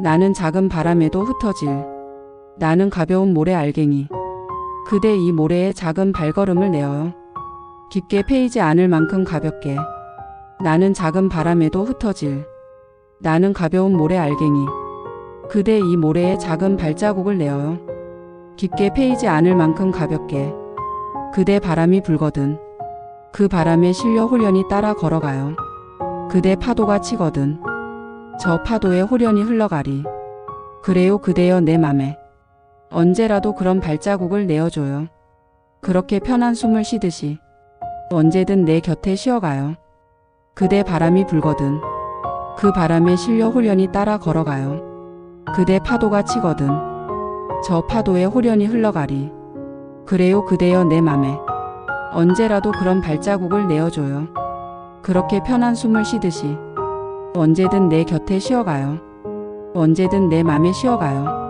나는 작은 바람에도 흩어질. 나는 가벼운 모래 알갱이. 그대 이 모래에 작은 발걸음을 내어요. 깊게 패이지 않을 만큼 가볍게. 나는 작은 바람에도 흩어질. 나는 가벼운 모래 알갱이. 그대 이 모래에 작은 발자국을 내어요. 깊게 패이지 않을 만큼 가볍게. 그대 바람이 불거든. 그 바람에 실려 홀연히 따라 걸어가요. 그대 파도가 치거든. 저 파도에 홀연히 흘러가리. 그래요 그대여 내 맘에. 언제라도 그런 발자국을 내어줘요. 그렇게 편한 숨을 쉬듯이. 언제든 내 곁에 쉬어가요. 그대 바람이 불거든. 그 바람에 실려 홀연히 따라 걸어가요. 그대 파도가 치거든. 저 파도에 홀연히 흘러가리. 그래요 그대여 내 맘에. 언제라도 그런 발자국을 내어줘요. 그렇게 편한 숨을 쉬듯이. 언제든 내 곁에 쉬어가요. 언제든 내 맘에 쉬어가요.